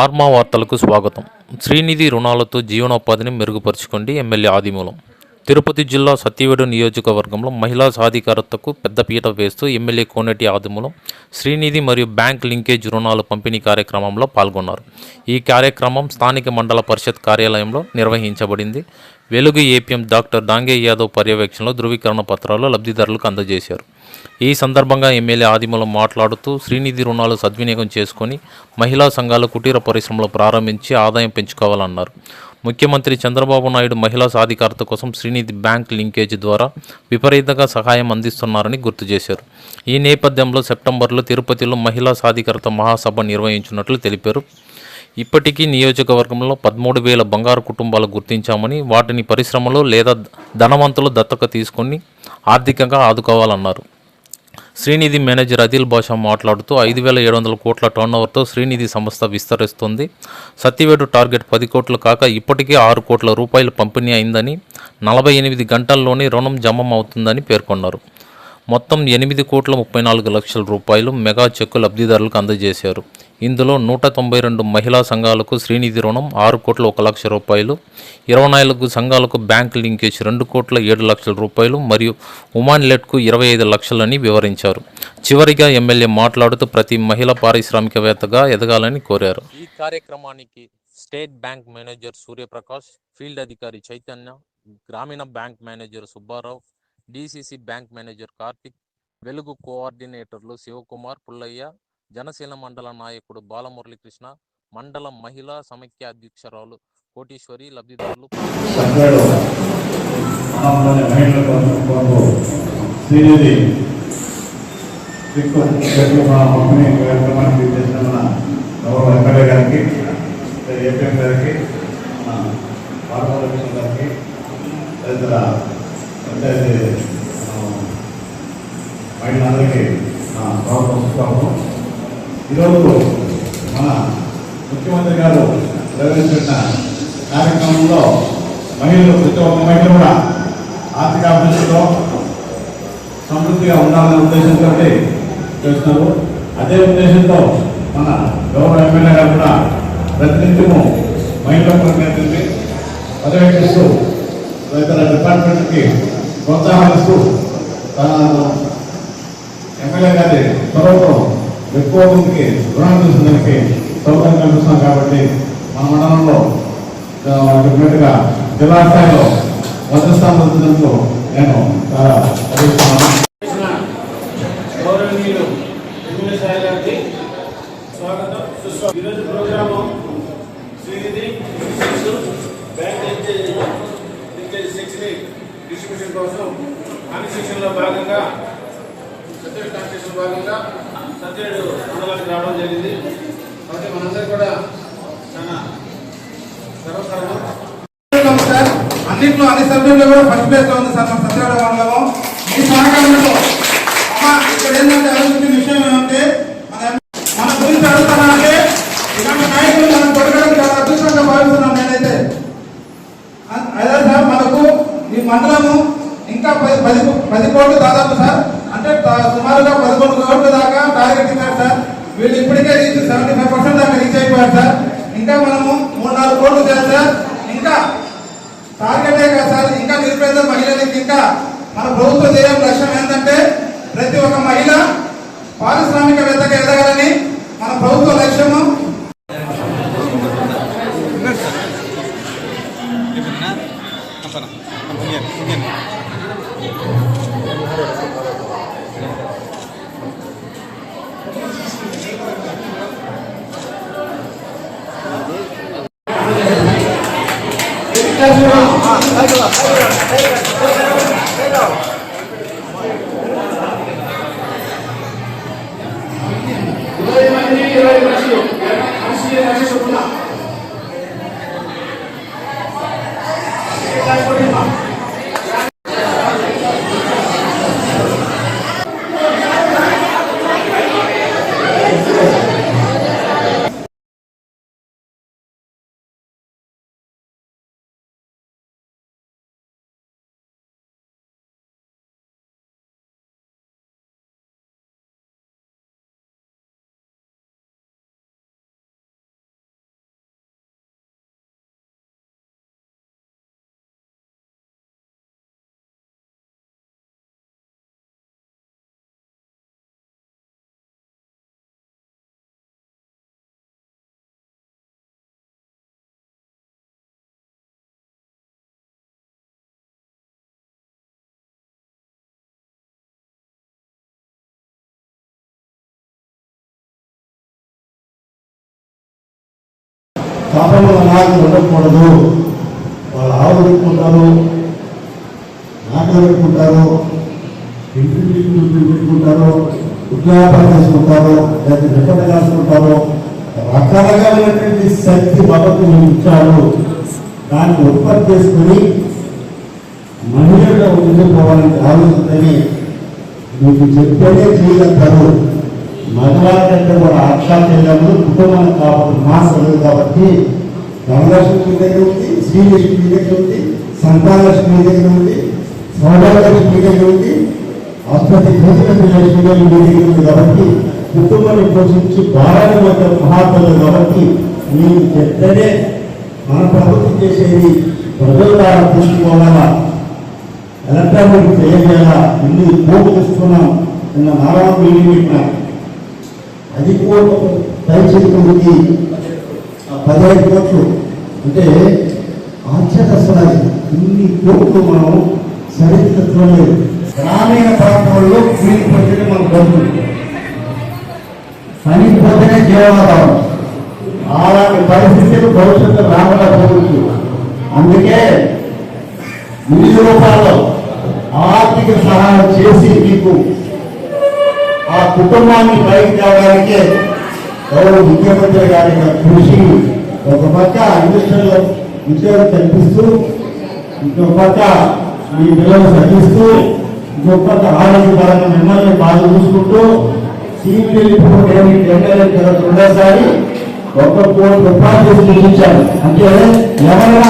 ఆర్మా వార్తలకు స్వాగతం. శ్రీనిధి రుణాలతో జీవనోపాధిని మెరుగుపరుచుకోండి ఎమ్మెల్యే ఆదిమూలం. తిరుపతి జిల్లా సత్యవేడు నియోజకవర్గంలో మహిళా సాధికారతకు పెద్దపీట వేస్తూ ఎమ్మెల్యే కోనేటి ఆదిమూలం శ్రీనిధి మరియు బ్యాంక్ లింకేజ్ రుణాల పంపిణీ కార్యక్రమంలో పాల్గొన్నారు. ఈ కార్యక్రమం స్థానిక మండల పరిషత్ కార్యాలయంలో నిర్వహించబడింది. వెలుగు ఏపీఎం డాక్టర్ డాంగే యాదవ్ పర్యవేక్షణలో ధృవీకరణ పత్రాలు లబ్ధిదారులకు అందజేశారు. ఈ సందర్భంగా ఎమ్మెల్యే ఆదిమూలం మాట్లాడుతూ శ్రీనిధి రుణాలు సద్వినియోగం చేసుకొని మహిళా సంఘాలు కుటీర పరిశ్రమలు ప్రారంభించి ఆదాయం పెంచుకోవాలన్నారు. ముఖ్యమంత్రి చంద్రబాబు నాయుడు మహిళా సాధికారత కోసం శ్రీనిధి బ్యాంక్ లింకేజ్ ద్వారా విపరీతంగా సహాయం అందిస్తున్నారని గుర్తు చేశారు. ఈ నేపథ్యంలో సెప్టెంబర్లో తిరుపతిలో మహిళా సాధికారత మహాసభ నిర్వహించినట్లు తెలిపారు. ఇప్పటికీ నియోజకవర్గంలో పదమూడు వేల బంగారు కుటుంబాలు గుర్తించామని వాటిని పరిశ్రమలో లేదా ధనవంతులు దత్తక తీసుకొని ఆర్థికంగా ఆదుకోవాలన్నారు. శ్రీనిధి మేనేజర్ అదిల్ బాషా మాట్లాడుతూ ఐదు వేల ఏడు వందల కోట్ల టర్నోవర్తో శ్రీనిధి సంస్థ విస్తరిస్తుంది. సత్యవేడు టార్గెట్ పది కోట్లు కాక ఇప్పటికే ఆరు కోట్ల రూపాయలు పంపిణీ అయిందని నలభై ఎనిమిది గంటల్లోనే రుణం జమ అవుతుందని పేర్కొన్నారు. మొత్తం ఎనిమిది కోట్ల ముప్పై నాలుగు లక్షల రూపాయలు మెగా చెక్కు లబ్ధిదారులకు అందజేశారు. ఇందులో నూట తొంభై రెండు మహిళా సంఘాలకు శ్రీనిధి రుణం ఆరు కోట్ల ఒక లక్ష రూపాయలు ఇరవై నాలుగు సంఘాలకు బ్యాంక్ లింకేజ్ రెండు కోట్ల ఏడు లక్షల రూపాయలు మరియు ఉమాన్ లెట్కు ఇరవై ఐదు లక్షలని వివరించారు. చివరిగా ఎమ్మెల్యే మాట్లాడుతూ ప్రతి మహిళ పారిశ్రామికవేత్తగా ఎదగాలని కోరారు. ఈ కార్యక్రమానికి state bank manager Suryaprakash field అధికారి చైతన్య గ్రామీణ bank manager Subbarao DCC bank manager Karthik Velugu కోఆర్డినేటర్లు Shivakumar Pullaiah Janasena మండల నాయకుడు బాలమురళీకృష్ణ మండల మహిళా సమైక్య అధ్యక్షురాలు కోటీశ్వరి లబ్ధిదారులు ఎమ్మెల్యే గారికి ఏపీఎం గారికి తదితర అంటే ఆ, మహిళలందరికీ నా స్వాగతం ఈరోజు మన ముఖ్యమంత్రి గారు ప్రవేశపెట్టిన కార్యక్రమంలో మహిళలు ప్రతి ఒక్క మహిళ కూడా ఆర్థిక అభివృద్ధిలో సమృద్ధిగా ఉండాలనే ఉద్దేశంతో చేస్తున్నారు. అదే ఉద్దేశంతో మన గౌరవ ఎమ్మెల్యే గారు కూడా ప్రతినిత్యము మహిళల ప్రతినిధుల్ని పర్యవేక్షిస్తూ ఇతర డిపార్ట్మెంట్కి ప్రోత్సాహిస్తూ తన ఎమ్మెల్యే గారి చొరవతో ఎక్కువ మందికి రుణాలు తీసుకునేందుకు సౌకర్యం కల్పిస్తున్నాం కాబట్టి మన మండలంలో డెఫినెట్గా జిల్లా స్థాయిలో మొదటి స్థానం పొందినందుకు నేను చాలా ఈరోజు ప్రోగ్రాము శ్రీనిధి బ్యాంక్ డిస్ట్రిబ్యూషన్ కోసం కాన్స్టిట్యూషన్లో భాగంగా సత్యవేడు కాన్స్టిట్యూషన్ భాగంగా సత్యవేడు మండలానికి రావడం జరిగింది. కాబట్టి మనందరూ కూడా చాలా గర్వకారణం. ఉంది సార్ అన్నింటిలో అన్ని సభ్యుల్లో కూడా ఫస్ట్ ప్లేస్లో ఉంది సార్ మన సత్యవాడ మండలం మీ సహకారంతో. ఇక్కడ ఏంటంటే అభివృద్ధి విషయం ఏమంటే మన మన గురించి అడుగుతానంటే ఇలాంటి నాయకులు మనం దొరకడం చాలా అదృష్టంగా భావిస్తున్నాను నేనైతే అ- అదే సార్ మనకు ఈ మండలము ఇంకా పది పది కోట్లు దాదాపు సార్. అంటే సుమారుగా పదకొండు కోట్ల దాకా టార్గెట్ ఇచ్చారు సార్. వీళ్ళు ఇప్పటికే రీచ్ సెవెంటీ ఫైవ్ పర్సెంట్ దాకా రీచ్ అయిపోయారు సార్. ఇంకా మనము మూడు నాలుగు కోట్లు చేయాలి సార్. ఇంకా టార్గెటే కాదు సార్. ఇంకా నిరుపేద మహిళలకి ఇంకా మన ప్రభుత్వ ధ్యేయం లక్ష్యం ఏంటంటే ప్రతి ఒక్క మహిళ పారిశ్రామికవేత్తగా ఎదగాలని మన ప్రభుత్వ లక్ష్యము. ఇరవై పాపం అలాగే ఉండకూడదు. వాళ్ళు ఆవు పెట్టుకుంటారు నాటలు పెట్టుకుంటారు ఇంటి పెట్టుకుంటారు ఉద్యోగాలు చేసుకుంటారు లేదా నిబంధన కాసుకుంటారు రకరకాలైనటువంటి శక్తి భగవంతుడు ఇచ్చాడు. దాన్ని ఉత్పత్తి చేసుకుని మహిళలు ముందుకోవాలని ఆలోచించని మీకు చెప్తేనే చేయగలుగుతారు. మగవారి కంటే కూడా అక్షా చెల్లెలు కుటుంబం కాబట్టి మాసలు కాబట్టి ధనలక్ష్మి దగ్గర ఉంది శ్రీలక్ష్మి దగ్గర ఉంది సంతానలక్ష్మి దగ్గర ఉంది సౌభాగ్యలక్ష్మి దగ్గర ఉంది అస్పతి లక్ష్మి గారి దగ్గర ఉంది కాబట్టి కుటుంబాన్ని పోషించి భారాన్ని మొత్తం మహాత్ములు కాబట్టి మీరు చెప్తేనే మన ప్రభుత్వం చేసేది ప్రజల ద్వారా తీసుకోవాలా? ఎలక్ట్రానిక్ చేయగల ఇల్లు పోగు తీసుకున్నాం నిన్న నారాయణ మీటింగ్ పెట్టినాం. అది కోట్లు పై చేతులకి పదిహేను కోట్లు అంటే ఆశ్చర్య వస్తున్నది ఇన్ని కోట్లు మనం చరిత్రలో లేదు గ్రామీణ ప్రాంతాల్లో కూలి పట్టిన మనం బతుకు పని పొద్దునే జీవనాధారం. అలాంటి పరిస్థితులు భవిష్యత్తు రాకుండా రాకపోవచ్చు అందుకే నిధి రూపాల్లో ఆర్థిక సహాయం చేసి మీకు ఆ కుటుంబాన్ని పైకి తేవడానికే గౌరవ ముఖ్యమంత్రి గారి కృషి ఒక పక్క ఇండస్ట్రీలో ఉద్యోగం కల్పిస్తూ ఇంకొక పక్క మీ పిల్లలు చదివిస్తూ ఇంకొక పక్క ఆరోగ్యపరంగా మిమ్మల్ని బాధ చూసుకుంటూ సీపీఎల్ ఎమ్మెల్యే రెండోసారి ఒక కోటి రూపాయలు చేసి చూపించారు అంటే ఎవరైనా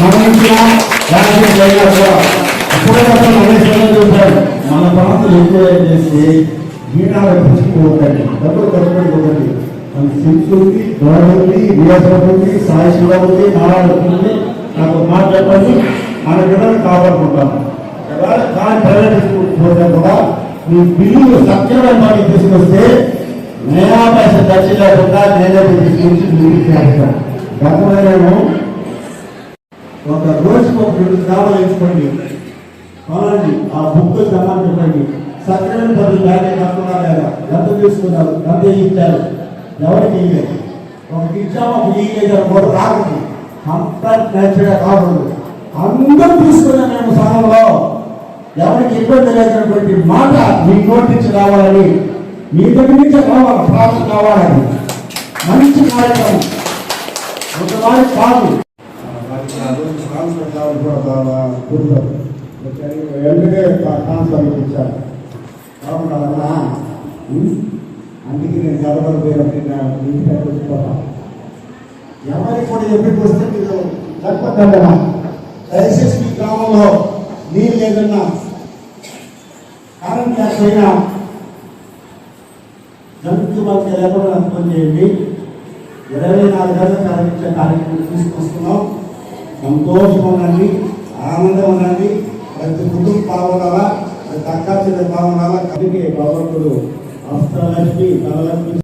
మరణించినా రాజకీయ జరిగినా కూడా అప్పుడప్పుడు మన ప్రాంతం ఎక్కువ చేసి మీనాల పుచ్చుకోకండి డబ్బులు ఖర్చు మన సిక్స్ ఉంది గోడ ఉంది వియాసం ఉంది సాయి శివ ఉంది నారాయణ ఉంది నాకు మాట చెప్పండి. మన బిడ్డలు కాపాడుకుంటాం. ఒకవేళ కానీ ప్రైవేట్ స్కూల్ పోతే కూడా మీ బిల్లు సత్యమైన తీసుకొస్తే నయా పైస ఖర్చు లేకుండా నేనే తీసుకొచ్చి మీకు చేస్తాను. గతంలో ఒక రోజుకు ఒక రెండు గ్రామాలు ఎంచుకోండి. ఆ బుక్ సమాన్ చెప్పండి. సత్యమైన పనులు బ్యాగ్ కట్టుకున్నా లేదా ఎంత తీసుకున్నారు ఎంత ఇచ్చారు. ఎవరికి ఇవ్వలేదు ఒకటి ఇచ్చాము ఒక ఇవ్వలేదు కూడా రాకండి అంత నేర్చుగా కాకూడదు అందరూ తీసుకున్నాం మేము సంఘంలో ఎవరికి ఇబ్బంది లేనటువంటి మాట మీ నోటించి రావాలని మీ దగ్గర నుంచే కావాలి ప్రార్థన కావాలని. మంచి కార్యక్రమం. ఒకసారి ఒక కూడా కాదు? వెంటనే ట్రాన్స్ఫర్ ఇచ్చారు అవునా అందుకే నేను చదవకపోయినప్పుడు ఇంటికి వచ్చిపోతాను ఎవరికి కూడా ఎప్పటికి వస్తే మీరు చెప్పద్దమ్మా దయచేసి మీ గ్రామంలో నీళ్ళు లేదన్నా కరెంట్ లేకపోయినా జంతు బాధ్య లేకుండా అర్థం చేయండి. ఇరవై నాలుగు గంటల ప్రారంభించే కార్యక్రమం తీసుకొస్తున్నాం. సంతోషం ఉండండి ఆనందం ఉండండి. ప్రతి కుటుంబం బాగుండాలా ప్రతి అక్క చెల్లెలు బాగుండాలా భగవంతుడు అష్టలక్ష్మి ధనలక్ష్మి